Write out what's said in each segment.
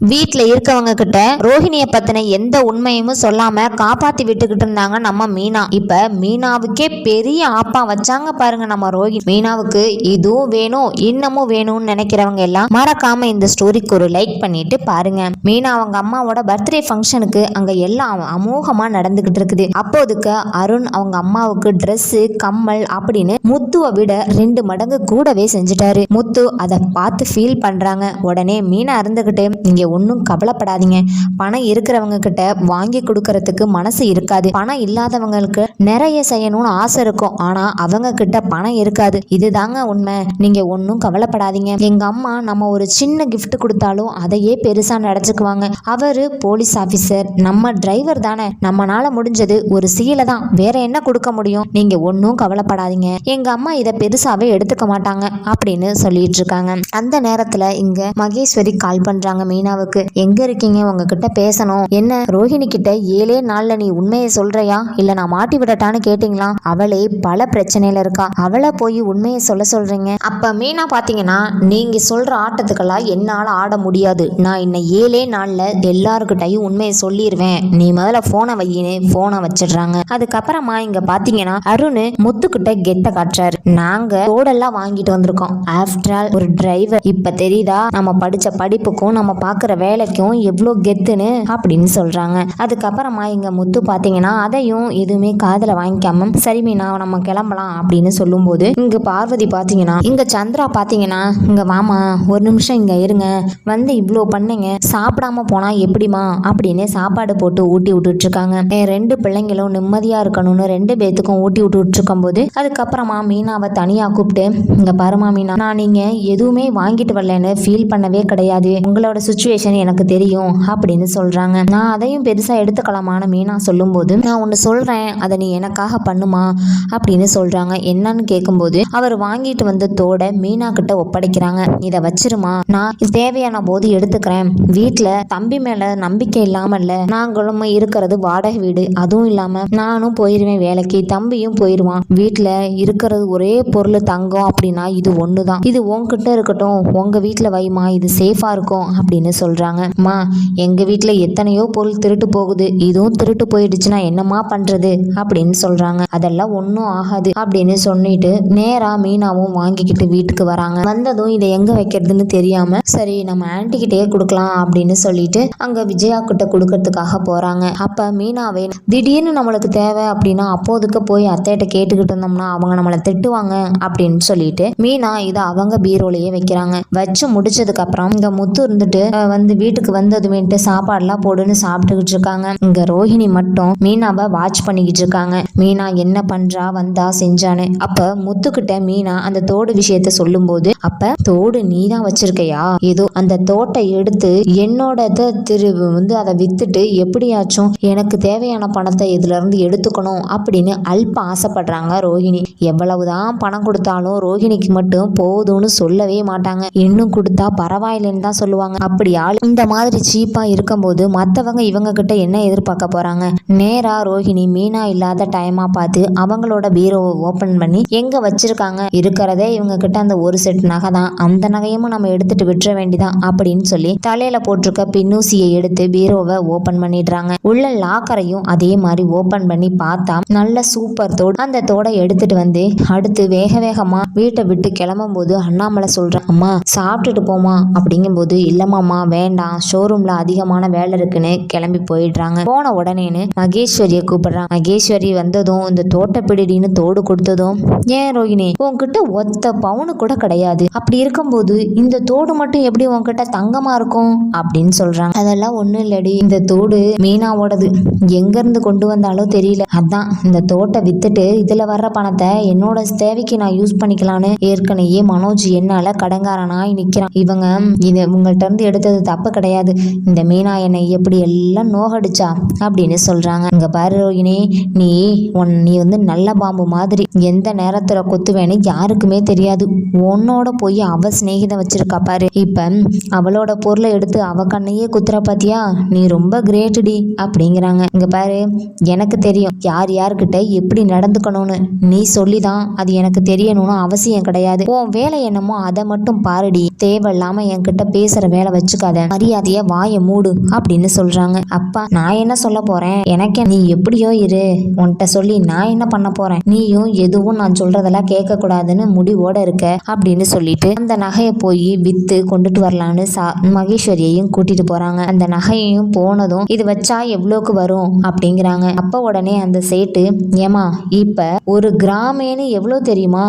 வீட்டில் இருக்கவங்க கிட்ட ரோஹிணியை பத்தின எந்த உண்மையும் சொல்லாம காப்பாத்தி விட்டுக்கிட்டு இருந்தாங்க நம்ம மீனா. இப்ப மீனாவுக்கே பெரிய ஆப்பா வச்சாங்க பாருங்க நம்ம ரோஹிணி. மீனாவுக்கு இதுவும் வேணும் இன்னமும் வேணும்னு நினைக்கிறவங்க எல்லாம் மறக்காம இந்த ஸ்டோரிக்கு ஒரு லைக் பண்ணிட்டு பாருங்க. மீனா அவங்க அம்மாவோட பர்த்டே ஃபங்க்ஷனுக்கு அங்க எல்லாம் அமோகமா நடந்துகிட்டு இருக்குது. அப்போதுக்கு அருண் அவங்க அம்மாவுக்கு ட்ரெஸ் கம்மல் அப்படின்னு முத்துவை விட ரெண்டு மடங்கு கூடவே செஞ்சுட்டாரு. முத்து அதை பார்த்து ஃபீல் பண்றாங்க. உடனே மீனா இருந்துகிட்டு நீங்க ஒன்றும் கவலைப்படாதீங்க. பணம் இருக்கிறவங்க கிட்ட வாங்கி கொடுக்கறதுக்கு மனசு இருக்காது. பணம் இல்லாதவங்களுக்கு நிறைய செய்யணும்னு ஆசை இருக்கும். ஆனா அவங்க கிட்ட பணம் இருக்காது. இதுதாங்க உண்மை. நீங்க ஒன்றும் கவலைப்படாதீங்க. எங்க அம்மா நம்ம ஒரு சின்ன கிஃப்ட் கொடுத்தாலும் அதையே பெருசா நடச்சுக்குவாங்க அவரு போலீஸ் ஆபீசர் நம்ம டிரைவர் தானே. நம்மனால முடிஞ்சது ஒரு சீலை தான். வேற என்ன கொடுக்க முடியும்? நீங்க ஒன்றும் கவலைப்படாதீங்க. எங்க அம்மா இதை பெருசாவே எடுத்துக்க மாட்டாங்க அப்படின்னு சொல்லிட்டு இருக்காங்க. அந்த நேரத்துல இங்க மகேஸ்வரி கால் பண்றாங்க. மீனாவுக்கு எங்க இருக்கீங்க? உங்ககிட்ட பேசணும். என்ன? ரோஹிணி கிட்ட ஏழே நாள்ல நீ உண்மையை சொல்றியா? இல்ல நான் மாட்டி விடட்டான்னு கேட்டீங்களா? அவளே பல பிரச்சனையில இருக்கா. அவளை போய் உண்மையை சொல்ல சொல்றீங்க? அப்ப மீனா பாத்தீங்கன்னா நீங்க சொல்ற ஆட்டத்துக்கெல்லாம் என்னால ஆட முடியாது. நான் இன்ன ஏழே நாள்ல எல்லாருக்கிட்டையும் உண்மையை சொல்லிடுவேன் நீ முதல்ல போனை வையின்னு போனை வச்சிடுறாங்க. அதுக்கப்புறமா இங்க பாத்தீங்கன்னா அருண் முத்துக்கிட்ட கெத்த காட்டுறாரு. நாங்க ரோடெல்லாம் வாங்கிட்டு வந்திருக்கோம். ஆஃப்டர் ஆல் ஒரு டிரைவர் இப்ப தெரியுதா? நம்ம படிச்ச படிப்புக்கும் நம்ம பாக்குற வேலைக்கும் எவ்வளோ கெத்துன்னு அப்படின்னு சொல்கிறாங்க அதுக்கப்புறமா இங்கே முத்து பார்த்தீங்கன்னா அதையும் எதுவுமே காதில் வாங்கிக்காம சரி மீனா நம்ம கிளம்பலாம் அப்படின்னு சொல்லும்போது இங்கே பார்வதி பார்த்தீங்கன்னா இங்கே சந்திரா பார்த்தீங்கன்னா இங்கே வாமா ஒரு நிமிஷம் இங்கே இருங்க. வந்து இவ்வளோ பண்ணுங்க. சாப்பிடாம போனால் எப்படிமா அப்படின்னு சாப்பாடு போட்டு ஊட்டி விட்டுட்ருக்காங்க. என் ரெண்டு பிள்ளைங்களும் நிம்மதியாக இருக்கணும்னு ரெண்டு பேத்துக்கும் ஊட்டி விட்டுட்ருக்கும் போது அதுக்கப்புறமா மீனாவை தனியாக கூப்பிட்டு இங்கே பாருமா மீனா நான் நீங்கள் எதுவுமே வாங்கிட்டு வரலன்னு ஃபீல் பண்ணவே கிடையாது. உங்களோட சுச்சுவேஷன் எனக்கு தெரியும் அப்படின்னு சொல்றாங்க. நான் அதையும் பெருசா எடுத்துக்கலாமான்னு மீனா சொல்லும்போது நான் ஒன்று சொல்றேன். அதை நீ எனக்காக பண்ணுமா? அப்படின்னு சொல்றாங்க. என்னன்னு கேட்கும்போது அவர் வாங்கிட்டு வந்த தோட மீனா கிட்ட ஒப்படைக்கிறாங்க. இதை வச்சிருமா? நான் தேவையான போது எடுத்துக்கிறேன். வீட்டில் தம்பி மேல நம்பிக்கை இல்லாம இல்ல நாங்களும் இருக்கிறது வாடகை வீடு. அதுவும் இல்லாம நானும் போயிருவேன் வேலைக்கு. தம்பியும் போயிருவான். வீட்டில் இருக்கிறது ஒரே பொருள் தங்கம் அப்படின்னா இது ஒண்ணுதான். இது உங்ககிட்ட இருக்கட்டும். உங்க வீட்டில் வைமா இது சேஃபா இருக்கும். அப்படின்னு சொல்றாங்க. அம்மா எங்க வீட்டில் எத்தனையோ பொருள் திருட்டு போகுது. இதுவும் திருட்டு போயிடுச்சுன்னா என்னம்மா பண்றது? அப்படின்னு சொல்றாங்க. அதெல்லாம் ஒன்றும் ஆகாது அப்படின்னு சொல்லிட்டு நேரா மீனாவும் வாங்கிக்கிட்டு வீட்டுக்கு வராங்க. வந்ததும் இதை எங்க வைக்கிறதுன்னு தெரியாம சரி நம்ம ஆன்ட்டி கொடுக்கலாம் அப்படின்னு சொல்லிட்டு அங்க விஜயா கிட்ட கொடுக்கறதுக்காக போறாங்க. அப்ப மீனாவே திடீர்னு நம்மளுக்கு தேவை அப்படின்னா அப்போதுக்கு போய் அத்தைகிட்ட கேட்டுக்கிட்டு இருந்தோம்னா அவங்க நம்மளை திட்டுவாங்க அப்படின்னு சொல்லிட்டு மீனா இதை அவங்க பீரோலயே வைக்கிறாங்க. வச்சு முடிச்சதுக்கு அப்புறம் இங்க முத்து இருந்துட்டு வந்து வீட்டுக்கு வந்ததுமேட்டு சாப்பாடுலாம் போடுன்னு சாப்பிட்டுக்கிட்டு இருக்காங்க இங்க ரோஹிணி மட்டும் மீனாவை வாட்ச் பண்ணிக்கிட்டு இருக்காங்க மீனா என்ன பண்றா வந்தா செஞ்சான்னு. அப்ப முத்துக்கிட்ட மீனா அந்த தோடு விஷயத்த சொல்லும்போது அப்ப தோடு நீ தான் வச்சிருக்கையா? ஏதோ அந்த தோட்டை எடுத்து என்னோட திரு வந்து அதை வித்துட்டு எப்படியாச்சும் எனக்கு தேவையான பணத்தை இதுல இருந்து எடுத்துக்கணும் அப்படின்னு அல்ப ஆசைப்படுறாங்க ரோஹிணி. எவ்வளவுதான் பணம் கொடுத்தாலும் ரோஹிணிக்கு மட்டும் போதும்னு சொல்லவே மாட்டாங்க. இன்னும் கொடுத்தா பரவாயில்லைன்னு தான் சொல்லுவாங்க. அப்படியா? என்றால் இந்த மாதிரி சீப்பாக இருக்கும்போது மற்றவங்க இவங்க கிட்ட என்ன எதிர்பார்க்க போகிறாங்க நேராக ரோஹிணி மீனா இல்லாத டைமாக பார்த்து அவங்களோட பீரோவை ஓப்பன் பண்ணி எங்கே வச்சிருக்காங்க? இருக்கிறதே இவங்க கிட்ட அந்த ஒரு செட் நகை தான். அந்த நகையும் நம்ம எடுத்துட்டு விட்டுற வேண்டிதான் அப்படின்னு சொல்லி தலையில் போட்டிருக்க பின்னூசியை எடுத்து பீரோவை ஓப்பன் பண்ணிடுறாங்க. உள்ள லாக்கரையும் அதே மாதிரி ஓப்பன் பண்ணி பார்த்தா நல்ல சூப்பர் தோடு அந்த தோடை எடுத்துட்டு வந்து அடுத்து வேக வேகமாக வீட்டை விட்டு கிளம்பும் போது அண்ணாமலை சொல்கிறேன் அம்மா சாப்பிட்டுட்டு போமா அப்படிங்கும்போது இல்லைம்மாம்மா வேண்டாம். ஷோரூம்ல அதிகமான வேலை இருக்குன்னு கிளம்பி போயிடுறாங்க. போன உடனேன்னு மகேஸ்வரியை கூப்பிடுறாங்க. மகேஸ்வரி வந்ததும் இந்த தோட்டப்பிடின்னு தோடு கொடுத்ததும் ஏன் ரோகிணி உன்கிட்ட ஒத்த பவுனு கூட கிடையாது. அப்படி இருக்கும்போது இந்த தோடு மட்டும் எப்படி உன்கிட்ட தங்கமா இருக்கும்? அப்படின்னு சொல்றாங்க. அதெல்லாம் ஒண்ணும் இல்லடி. இந்த தோடு மீனாவோடது. எங்க இருந்து கொண்டு வந்தாலும் தெரியல. அதான் இந்த தோட்டை வித்துட்டு இதுல வர்ற பணத்தை என்னோட தேவைக்கு நான் யூஸ் பண்ணிக்கலான்னு ஏற்கனவே மனோஜ் என்னால கடங்காரனாய் நிக்கிறான். இவங்க இது உங்கள்கிட்ட இருந்து எடுத்தது தப்பு கிடையாது. இந்த மீனா என்னை எப்படி எல்லாம் நோகடிச்சா அப்படின்னு சொல்றாங்க. இங்க பாரு ரோகிணி நீ உன் நீ வந்து நல்ல பாம்பு மாதிரி எந்த நேரத்துல கொத்துவேன்னு யாருக்குமே தெரியாது. உன்னோட போய் அவ சிநேகிதம் வச்சிருக்கா பாரு. இப்ப அவளோட பொருளை எடுத்து அவ கண்ணையே குத்துற பாத்தியா? நீ ரொம்ப கிரேட்டுடி அப்படிங்கிறாங்க. இங்க பாரு எனக்கு தெரியும். யார் யார்கிட்ட எப்படி நடந்துக்கணும்னு நீ சொல்லிதான் அது எனக்கு தெரியணும்னு அவசியம் கிடையாது. உன் வேலை என்னமோ அதை மட்டும் பாருடி. தேவையில்லாமல் என்கிட்ட பேசுற வேலை வச்சுக்க யோசிக்காத மரியாதைய வாயை மூடு அப்படின்னு சொல்றாங்க. அப்பா நான் என்ன சொல்ல போறேன்? எனக்கு நீ எப்படியோ இரு. உன்கிட்ட சொல்லி நான் என்ன பண்ண போறேன்? நீயும் எதுவும் நான் சொல்றதெல்லாம் கேட்க கூடாதுன்னு முடிவோட இருக்க அப்படின்னு சொல்லிட்டு அந்த நகையை போய் வித்து கொண்டுட்டு வரலான்னு சா மகேஸ்வரியையும் கூட்டிட்டு போறாங்க. அந்த நகையையும் போனதும் இது வச்சா எவ்வளோக்கு வரும்? அப்படிங்கிறாங்க. அப்ப உடனே அந்த சேட்டு ஏமா இப்ப ஒரு கிராமேன்னு எவ்வளோ தெரியுமா?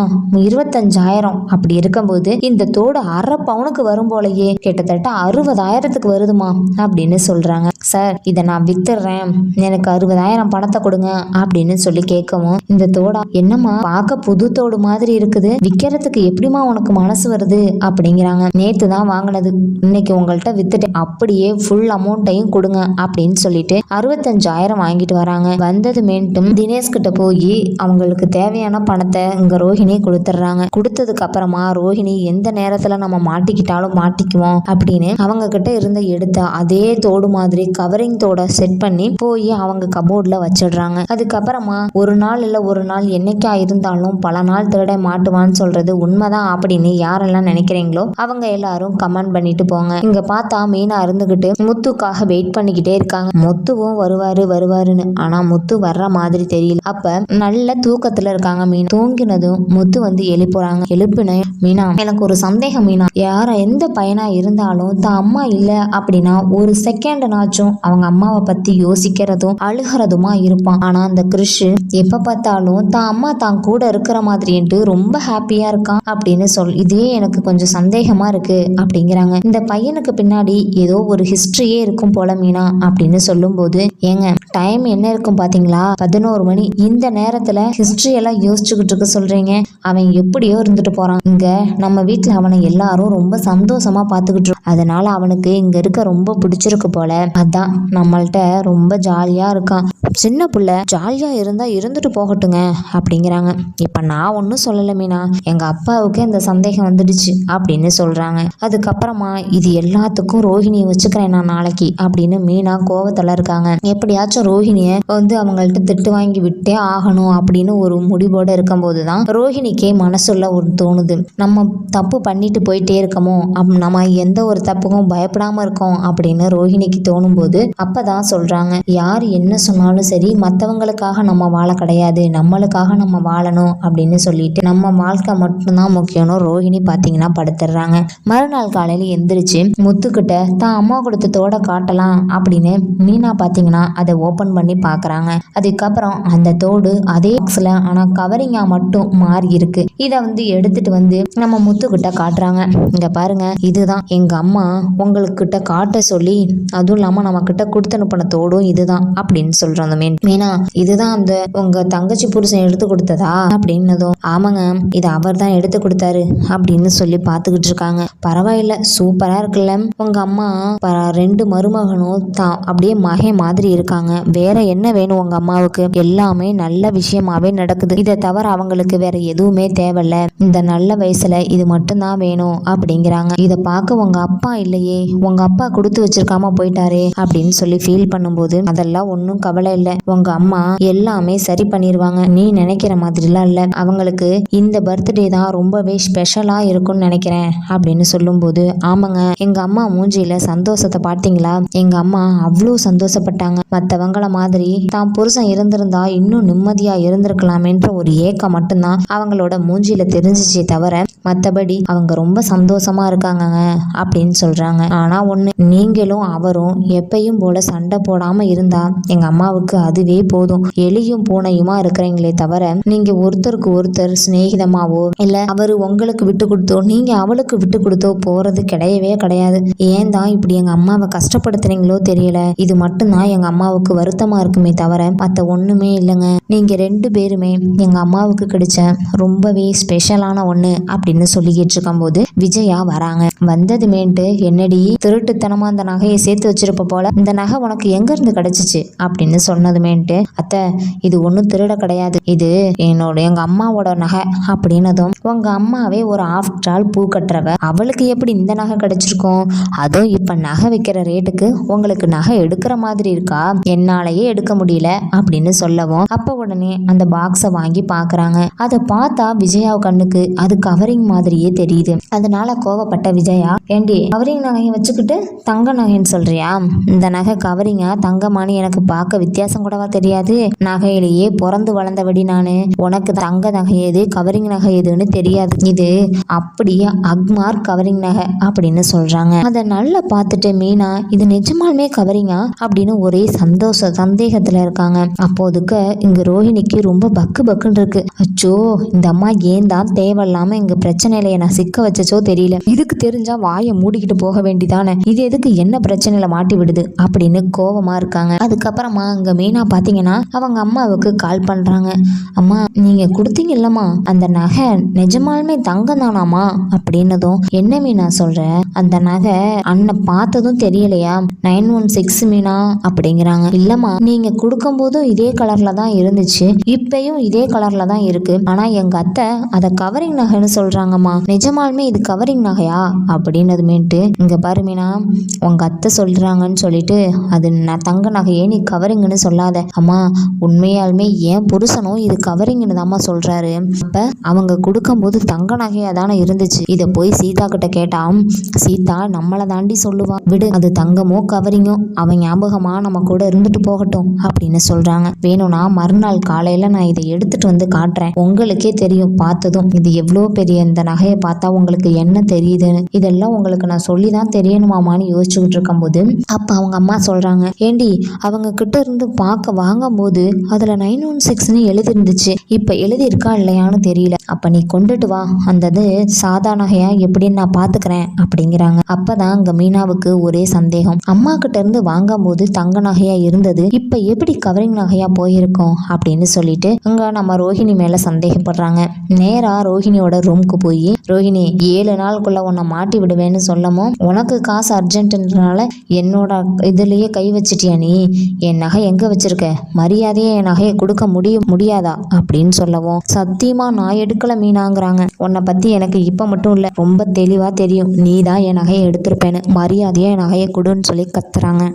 இருபத்தஞ்சாயிரம். அப்படி இருக்கும்போது இந்த தோடு அரை பவுனுக்கு வரும் போலயே. கிட்டத்தட்ட அறுபதாயிரத்துக்கு வருதுமா அப்படின்னு சொல்றாங்க. சார் இதை நான் வித்துடுறேன் எனக்கு அறுபதாயிரம் பணத்தை கொடுங்க அப்படின்னு சொல்லி கேட்கவும் இந்த தோடா என்னம்மா பார்க்க புது தோடு மாதிரி இருக்குது. விற்கிறதுக்கு எப்படிம்மா உனக்கு மனசு வருது? அப்படிங்கிறாங்க. நேத்து தான் வாங்கினது. இன்னைக்கு உங்கள்கிட்ட வித்துட்டேன். அப்படியே ஃபுல் அமௌண்ட்டையும் கொடுங்க அப்படின்னு சொல்லிட்டு அறுபத்தஞ்சாயிரம் வாங்கிட்டு வராங்க. வந்தது மீண்டும் தினேஷ் கிட்ட போய் அவங்களுக்கு தேவையான பணத்தை இங்க ரோஹிணி கொடுத்துட்றாங்க கொடுத்ததுக்கு அப்புறமா ரோஹிணி எந்த நேரத்துல நம்ம மாட்டிக்கிட்டாலும் மாட்டிக்குவோம் அப்படின்னு அவங்க கிட்ட இருந்த எடுத்த அதே தோடு மாதிரி கவரிங் தோட செட் பண்ணி போய் அவங்க கபோர்ட்ல வச்சிடுறாங்க. அதுக்கப்புறமா ஒரு நாள் இல்ல ஒரு நாள் என்னைக்கா இருந்தாலும் பல நாள் திருட மாட்டுவான்னு சொல்றது உண்மைதான் அப்படின்னு யாரெல்லாம் நினைக்கிறீங்களோ அவங்க எல்லாரும் கமெண்ட் பண்ணிட்டு போங்க. இங்க பார்த்தா மீனா இருந்துகிட்டு முத்துக்காக வெயிட் பண்ணிக்கிட்டே இருக்காங்க. முத்துவும் வருவாரு வருவாருன்னு. ஆனா முத்து வர்ற மாதிரி தெரியல. அப்ப நல்ல தூக்கத்துல இருக்காங்க மீன். தூங்கினதும் முத்து வந்து எழுப்புறாங்க. எழுப்பின மீனா எனக்கு ஒரு சந்தேகம் மீனா. யார எந்த பையனாக இருந்தாலும் தான் அம்மா இல்லை அப்படின்னா ஒரு செகண்ட்னாச்சும் அவங்க அம்மாவை பத்தி யோசிக்கிறதும் அழுகிறதுமா இருப்பான். ஆனா அந்த கிறிஷ் எப்போ பார்த்தாலும் தான் அம்மா தான் கூட இருக்கிற மாதிரின்ட்டு ரொம்ப ஹாப்பியாக இருக்கான் அப்படின்னு சொல் இதே எனக்கு கொஞ்சம் சந்தேகமாக இருக்கு அப்படிங்கிறாங்க. இந்த பையனுக்கு பின்னாடி ஏதோ ஒரு ஹிஸ்ட்ரியே இருக்கும் போல மீனா அப்படின்னு சொல்லும்போது ஏங்க டைம் என்ன இருக்கும் பார்த்தீங்களா பதினோரு மணி. இந்த நேரத்தில் ஹிஸ்ட்ரி எல்லாம் யோசிச்சுக்கிட்டு இருக்க சொல்றீங்க. அவன் எப்படியோ இருந்துட்டு போகிறான் இங்கே நம்ம வீட்டில் அவனை எல்லாரும் ரொம்ப சந்தோஷமா பார்த்துக்கிட்டு அதனால அவனுக்கு இங்க இருக்க ரொம்ப பிடிச்சிருக்கு போல. அதான் நம்மள்ட்ட ரொம்ப ஜாலியா இருக்கான். சின்ன பிள்ளை ஜாலியா இருந்தா இருந்துட்டு போகட்டுங்க அப்படிங்கிறாங்க. இப்போ நான் ஒன்றும் சொல்லலை மீனா. எங்கள் அப்பாவுக்கு இந்த சந்தேகம் வந்துடுச்சு அப்படின்னு சொல்கிறாங்க அதுக்கப்புறமா இது எல்லாத்துக்கும் ரோஹிணியை வச்சுக்கிறேன் நான் நாளைக்கு அப்படின்னு மீனா கோவத்தில் இருக்காங்க. எப்படியாச்சும் ரோஹிணியை வந்து அவங்கள்ட்ட திட்டு வாங்கி விட்டே ஆகணும் அப்படின்னு ஒரு முடிவோடு இருக்கும்போது தான் ரோஹிணிக்கே மனசுள்ள ஒரு தோணுது. நம்ம தப்பு பண்ணிட்டு போயிட்டே இருக்கமோ அப் நம்ம எந்த ஒரு தப்புக்கும் பயப்படாமல் இருக்கோம் அப்படின்னு ரோஹிணிக்கு தோணும்போது அப்பதான் சொல்கிறாங்க யார் என்ன சொன்னாலும் சரி மற்றவங்களுக்காக நம்ம வாழ கிடையாது. நம்மளுக்காக நம்ம வாழணும் அப்படின்னு சொல்லிட்டு நம்ம வாழ்க்கை மட்டும்தான் முக்கியம்னு ரோஹிணி பார்த்தீங்கன்னா படுத்துடுறாங்க. மறுநாள் காலையில் எந்திரிச்சு முத்துக்கிட்ட தான் அம்மா கொடுத்த தோட காட்டலாம் அப்படின்னு மீனா பார்த்தீங்கன்னா அதை ஓப்பன் பண்ணி பார்க்குறாங்க அதுக்கப்புறம் அந்த தோடு அதே பாக்ஸில் ஆனால் கவரிங்காக மட்டும் மாறி இருக்கு. இதை வந்து எடுத்துட்டு வந்து நம்ம முத்துக்கிட்ட காட்டுறாங்க. இங்கே பாருங்க இதுதான். எங்கள் அம்மா உங்களுக்கிட்ட காட்ட சொல்லி அதுவும் இல்லாமல் நம்ம கிட்ட கொடுத்து அனுப்பின தோடும் இதுதான் அப்படின்னு சொல்கிறோம் அந்த மீன். மீனா இதுதான் அந்த உங்க தங்கச்சி புருஷன் எடுத்து கொடுத்ததா அப்படின்னதும் ஆமாங்க இது அவர் தான் எடுத்து கொடுத்தாரு அப்படின்னு சொல்லி பார்த்துக்கிட்டு இருக்காங்க. பரவாயில்ல சூப்பரா இருக்குல்ல. உங்க அம்மா ரெண்டு மருமகனும் தான் அப்படியே மகன் மாதிரி இருக்காங்க. வேற என்ன வேணும் உங்க அம்மாவுக்கு? எல்லாமே நல்ல விஷயமாவே நடக்குது. இதை தவிர அவங்களுக்கு வேற எதுவுமே தேவையில்ல. இந்த நல்ல வயசுல இது மட்டும்தான் வேணும் அப்படிங்கிறாங்க. இதை பார்க்க உங்க அப்பா இல்லையே உங்க அப்பா கொடுத்து வச்சிருக்காம போயிட்டாரே அப்படின்னு சொல்லி ஃபீல் பண்ணும்போது அதெல்லாம் ஒன்றும் கவலை இல்லை. உங்க அம்மா எல்லாமே சரி பண்ணிடுவாங்க நீ நினைக்கிற மாதிரிலாம் இல்லை. அவங்களுக்கு இந்த பர்த்டே தான் ரொம்பவே ஸ்பெஷலா இருக்கும்னு நினைக்கிறேன் அப்படின்னு சொல்லும்போது ஆமாங்க எங்க அம்மா மூஞ்சியில சந்தோஷத்தை பார்த்தீங்களா? எங்க அம்மா அவ்வளோ சந்தோஷப்பட்டாங்க. மற்றவங்கள மாதிரி தான் புருஷன் இருந்திருந்தா இன்னும் நிம்மதியா இருந்திருக்கலாமேன்ற ஒரு ஏக்கம் மட்டும்தான் அவங்களோட மூஞ்சியில தெரிஞ்சிச்சே தவிர மற்றபடி அவங்க ரொம்ப சந்தோஷமா இருக்காங்கங்க அப்படின்னு சொல்றாங்க. ஆனா ஒண்ணு நீங்களும் அவரும் எப்பயும் போல சண்டை போடாம இருந்தா எங்க அம்மாவுக்கு அதுவே போதும். எலியும் பூனையுமா இருக்கிறீங்களே தவிர நீங்க ஒருத்தருக்கு ஒருத்தர் சிநேகிதமாவோ இல்ல அவரு உங்களுக்கு விட்டு கொடுத்தோ நீங்க அவளுக்கு விட்டு கொடுத்தோ போறது கிடையவே கிடையாது. ஏன் தான் இப்படி எங்க அம்மாவை கஷ்டப்படுத்துறீங்களோ தெரியல. இது மட்டும்தான் எங்க அம்மாவுக்கு வருத்தமா இருக்குமே தவிர மத்த ஒண்ணுமே இல்லைங்க. நீங்க ரெண்டு பேருமே எங்க அம்மாவுக்கு கிடைச்ச ரொம்பவே ஸ்பெஷலான ஒண்ணு அப்படின்னு சொல்லிக்கிட்டு இருக்கும்போது விஜயா வராங்க. வந்ததுமேட்டு என்னடி திருட்டுத்தனமா அந்த நகையை சேர்த்து வச்சிருப்ப போல இந்த நகை உனக்கு எங்க இருந்து கிடைச்சிச்சு? அப்படின்னு சொன்னதுமேட்டு அத்தை இது ஒன்றும் திருட கிடையாது. இது என்னோட எங்க அம்மாவோட நகை அப்படின்னதும் உங்க அம்மாவே ஒரு ஆஃப்டர் ஆல் பூ கட்டுறவ. அவளுக்கு எப்படி இந்த நகை கிடைச்சிருக்கும்? அதுவும் இப்ப நகை விற்கிற ரேட்டுக்கு உங்களுக்கு நகை எடுக்கிற மாதிரி இருக்கா? என்னாலயே எடுக்க முடியல அப்படின்னு சொல்லவும் அப்ப உடனே அந்த பாக்ஸை வாங்கி பாக்குறாங்க. அதை பார்த்தா விஜயா கண்ணுக்கு அது கவரிங் மாதிரியே தெரியுது. அதனால கோவப்பட்ட விஜயா ஏண்டி கவரிங் நகையை வச்சுக்கிட்டு தங்க நகைன்னு சொல்றியா? இந்த நகை கவரிங்கா தங்கமானு எனக்கு பார்க்க வித்தியாசம் கூடவா தெரியாது? நகையிலேயே பிறந்து வளர்ந்தபடி நான். உனக்கு தங்க நகை எது கவரிங் நகை எதுன்னு தெரியாது. இது அப்படியே அக்மார் கவரிங் நகை அப்படின்னு சொல்றாங்க. அதை நல்லா பார்த்துட்டு மீனா இது நிஜமாலுமே கவரிங்கா? அப்படின்னு ஒரே சந்தோஷ சந்தேகத்துல இருக்காங்க. அப்போதுக்கு இங்க ரோஹிணிக்கு ரொம்ப பக்கு பக்குன்னு இருக்கு. அச்சோ இந்த அம்மா ஏன் தான் தேவையில்லாம இங்க பிரச்சனையில என்ன சிக்க வச்சச்சோ தெரியல. இதுக்கு தெரிஞ்சா வாயை மூடிக்கிட்டு போக வேண்டிதானே. இது எதுக்கு என்ன பிரச்சனையில மாட்டி விடுது? அப்படின்னு கோவமா இருக்காங்க. அதுக்கப்புறமா இங்க மீனா பாத்தீங்கன்னா அவங்க அம்மாவுக்கு கால் பண்ணுறாங்க அம்மா நீங்கள் கொடுத்தீங்கல்லம்மா. அந்த நகை நிஜமாலுமே தங்கம் தானாமா அப்படின்னதும் என்ன மீனா சொல்கிறேன் அந்த நகை அண்ணன் பார்த்ததும் தெரியலையா? நைன் ஒன் சிக்ஸ் மீனா? அப்படிங்கிறாங்க. இல்லைம்மா நீங்கள் கொடுக்கும் போதும் இதே கலரில் தான் இருந்துச்சு. இப்பயும் இதே கலரில் தான் இருக்கு. ஆனால் எங்கள் அத்தை அதை கவரிங் நகைன்னு சொல்கிறாங்கம்மா நிஜமாலுமே இது கவரிங் நகையா? அப்படின்னதுமேட்டு இங்கே பாரு மீனா உங்க அத்தை சொல்கிறாங்கன்னு சொல்லிட்டு அது நான் தங்க நகையே நீ கவரிங்னு சொல்லாத. அம்மா இருந்தாலுமே என் புருஷனும் இது கவரிங்னு தாம்மா சொல்றாரு. அப்ப அவங்க கொடுக்கும்போது தங்க நகையா தானே இருந்துச்சு. இதை போய் சீதா கிட்ட கேட்டா சீதா நம்மளை தாண்டி சொல்லுவா. விடு அது தங்கமோ கவரிங்கோ அவன் ஞாபகமா நம்ம கூட இருந்துட்டு போகட்டும் அப்படின்னு சொல்றாங்க. வேணும்னா மறுநாள் காலையில நான் இதை எடுத்துட்டு வந்து காட்டுறேன். உங்களுக்கே தெரியும் பார்த்ததும் இது எவ்வளோ பெரிய இந்த நகையை பார்த்தா உங்களுக்கு என்ன தெரியுதுன்னு. இதெல்லாம் உங்களுக்கு நான் சொல்லி தான் தெரியணுமாமான்னு யோசிச்சுக்கிட்டு இருக்கும்போது அப்ப அவங்க அம்மா சொல்றாங்க ஏண்டி அவங்க கிட்ட இருந்து பார்க்க வாங்கும்போது அதுல நைன் ஒன் சிக்ஸ்னு எழுதிருந்துச்சு. இப்போ எழுதியிருக்கா இல்லையான்னு தெரியல. அப்போ நீ கொண்டுட்டு வா. அந்த இது சாதா நகையாக எப்படின்னு நான் பார்த்துக்கிறேன் அப்படிங்கிறாங்க. அப்பதான் அங்கே மீனாவுக்கு ஒரே சந்தேகம். அம்மா கிட்ட இருந்து வாங்கும்போது தங்க நகையா இருந்தது. இப்போ எப்படி கவரிங் நகையா போயிருக்கோம் அப்படின்னு சொல்லிட்டு அங்கே நம்ம ரோஹிணி மேலே சந்தேகப்படுறாங்க. நேராக ரோஹிணியோட ரூமுக்கு போய் ரோஹிணி ஏழு நாளுக்குள்ள உன்னை மாட்டி விடுவேன்னு சொல்லமோ? உனக்கு காசு அர்ஜென்ட்ன்றனால என்னோட இதுலயே கை வச்சிட்டியா நீ? என் நகை எங்கே வச்சிருக்க? மரியாதையே என் நகையை கொடுக்க முடியும் முடியாதா? அப்படின்னு சொல்லவும் சத்தியமா நான் எடுக்கல மீனாங்கிறாங்க. உன்னை பத்தி எனக்கு இப்ப மட்டும் இல்ல ரொம்ப தெளிவா தெரியும். நீ தான் என் நகையை எடுத்திருப்பேன்னு. மரியாதையா என் நகையை கொடுன்னு சொல்லி கத்துறாங்க.